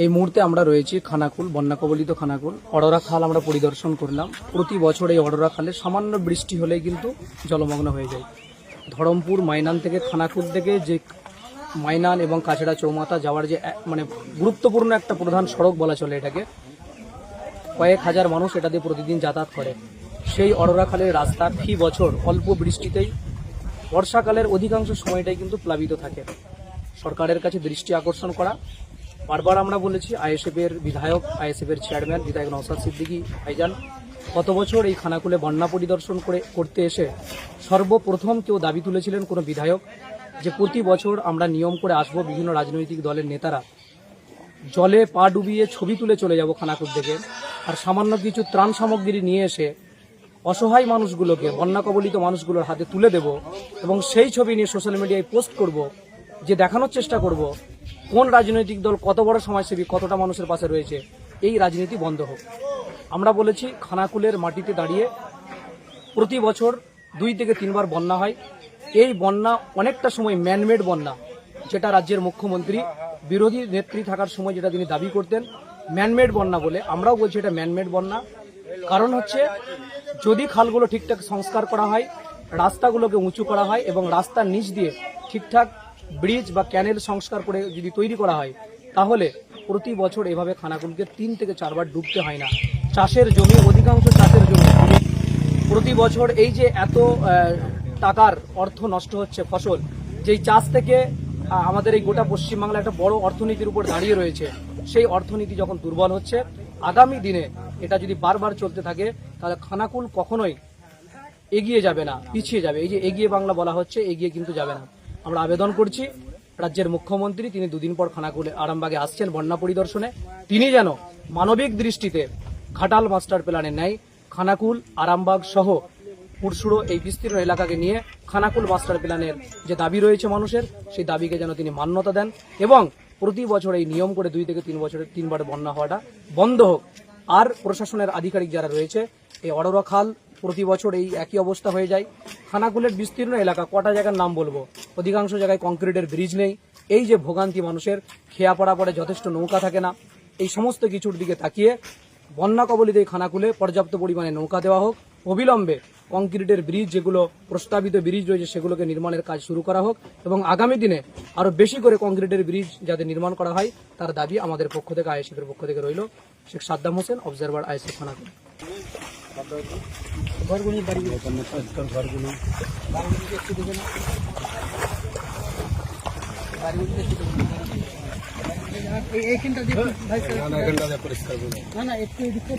এই মুহূর্তে আমরা রয়েছি খানাকুল বন্যা কবলিত খানাকুল। অডরা খাল আমরা পরিদর্শন করলাম। প্রতি বছর এই অডরা খালে সামান্য বৃষ্টি হলেই কিন্তু জলমগ্ন হয়ে যায়। ধরমপুর, মাইনান থেকে খানাকুল থেকে যে মাইনান এবং কাছড়া চৌমাথা যাওয়ার যে মানে গুরুত্বপূর্ণ একটা প্রধান সড়ক বলা চলে এটাকে, কয়েক হাজার মানুষ এটা দিয়ে প্রতিদিন যাতায়াত করে। সেই অডরা খালের রাস্তা ফি বছর অল্প বৃষ্টিতেই, বর্ষাকালের অধিকাংশ সময়টাই কিন্তু প্লাবিত থাকে। সরকারের কাছে দৃষ্টি আকর্ষণ করা বারবার আমরা বলেছি আইএসএফ এর বিধায়ক আইএসএফ এর চেয়ারম্যান, বিধায়ক নওসাদ সিদ্দিকী ভাইজান, গত বছর এই খানাকুলে বন্যা পরিদর্শন করে, করতে এসে সর্বপ্রথম কেউ দাবি তুলেছিলেন কোনো বিধায়ক যে প্রতি বছর আমরা নিয়ম করে আসব বিভিন্ন রাজনৈতিক দলের নেতারা। জলে পা ডুবিয়ে ছবি তুলে চলে যাব খানাকুর থেকে আর সামান্য কিছু ত্রাণ সামগ্রী নিয়ে এসে অসহায় মানুষগুলোকে, বন্যা কবলিত মানুষগুলোর হাতে তুলে দেব এবং সেই ছবি নিয়ে সোশ্যাল মিডিয়ায় পোস্ট করব, যে দেখানোর চেষ্টা করব কোন রাজনৈতিক দল কত বড় সমাজসেবী, কতটা মানুষের পাশে রয়েছে, এই রাজনীতি বন্ধ হোক। আমরা বলেছি, খানাকুলের মাটিতে দাঁড়িয়ে প্রতি বছর দুই থেকে তিনবার বন্যা হয়। এই বন্যা অনেকটা সময় ম্যানমেড বন্যা, যেটা রাজ্যের মুখ্যমন্ত্রী, বিরোধী নেত্রী থাকার সময় যেটা তিনি দাবি করতেন ম্যানমেড বন্যা বলে। আমরাও বলছি, এটা ম্যানমেড বন্যা। কারণ হচ্ছে, যদি খালগুলো ঠিকঠাক সংস্কার করা হয়, রাস্তাগুলোকে উঁচু করা হয় এবং রাস্তার নিচ দিয়ে ঠিকঠাক ব্রিজ বা ক্যানেল সংস্কার করে যদি তৈরি করা হয়, তাহলে প্রতি বছর এভাবে খানাকুলকে তিন থেকে চারবার ডুবতে হয় না। চাষের জমি, অধিকাংশ চাষের জমি। প্রতি বছর এই যে এত টাকার অর্থ নষ্ট হচ্ছে ফসল, যেই চাষ থেকে আমাদের এই গোটা পশ্চিমবাংলা একটা বড় অর্থনীতির উপর দাঁড়িয়ে রয়েছে, সেই অর্থনীতি যখন দুর্বল হচ্ছে, আগামী দিনে এটা যদি বারবার চলতে থাকে, তাহলে খানাকুল কখনোই এগিয়ে যাবে না, পিছিয়ে যাবে। এই যে এগিয়ে বাংলা বলা হচ্ছে, এগিয়ে কিন্তু যাবে না। আমরা আবেদন করছি। রাজ্যের মুখ্যমন্ত্রী, তিনি দুদিন পর খানাকুলে আরামবাগে আসছেন বন্যা পরিদর্শনে। তিনি যেন মানবিক দৃষ্টিতে ঘাটাল মাস্টার প্ল্যানে নেয় খানাকুল, আরামবাগ সহ পুরসুড়ো এই বিস্তীর্ণ এলাকাকে নিয়ে খানাকুল মাস্টার প্ল্যানের যে দাবি রয়েছে মানুষের, সেই দাবিকে যেন তিনি মান্যতা দেন এবং প্রতি বছর এই নিয়ম করে দুই থেকে তিন বছরের তিনবার বন্যা হওয়াটা বন্ধ হোক। আর প্রশাসনের আধিকারিক যারা রয়েছে, এই অডরা খাল প্রতি বছর এই একই অবস্থা হয়ে যায়। খানাকুলের বিস্তীর্ণ এলাকা, কটা জায়গার নাম বলব? অধিকাংশ জায়গায় কংক্রিটের ব্রিজ নেই। এই যে ভোগান্তি মানুষের, খেয়া পড়া পরে যথেষ্ট নৌকা থাকে না। এই সমস্ত কিছুর দিকে তাকিয়ে বন্যা কবলিত এই খানাকুলে পর্যাপ্ত পরিমাণে নৌকা দেওয়া হোক। অবিলম্বে কংক্রিটের ব্রিজ যেগুলো, প্রস্তাবিত ব্রিজ রয়েছে, সেগুলোকে নির্মাণের কাজ শুরু করা হোক এবং আগামী দিনে আরও বেশি করে কংক্রিটের ব্রিজ যাতে নির্মাণ করা হয়, তার দাবি আমাদের পক্ষ থেকে, আইএসএফের পক্ষ থেকে রইল। Sheikh Saddam Hossain, observer ISF Khanakul. ঘরগুলি বাড়ি ঘরগুলো এইখানটা দেখুন ভাই না না একটু এদিকে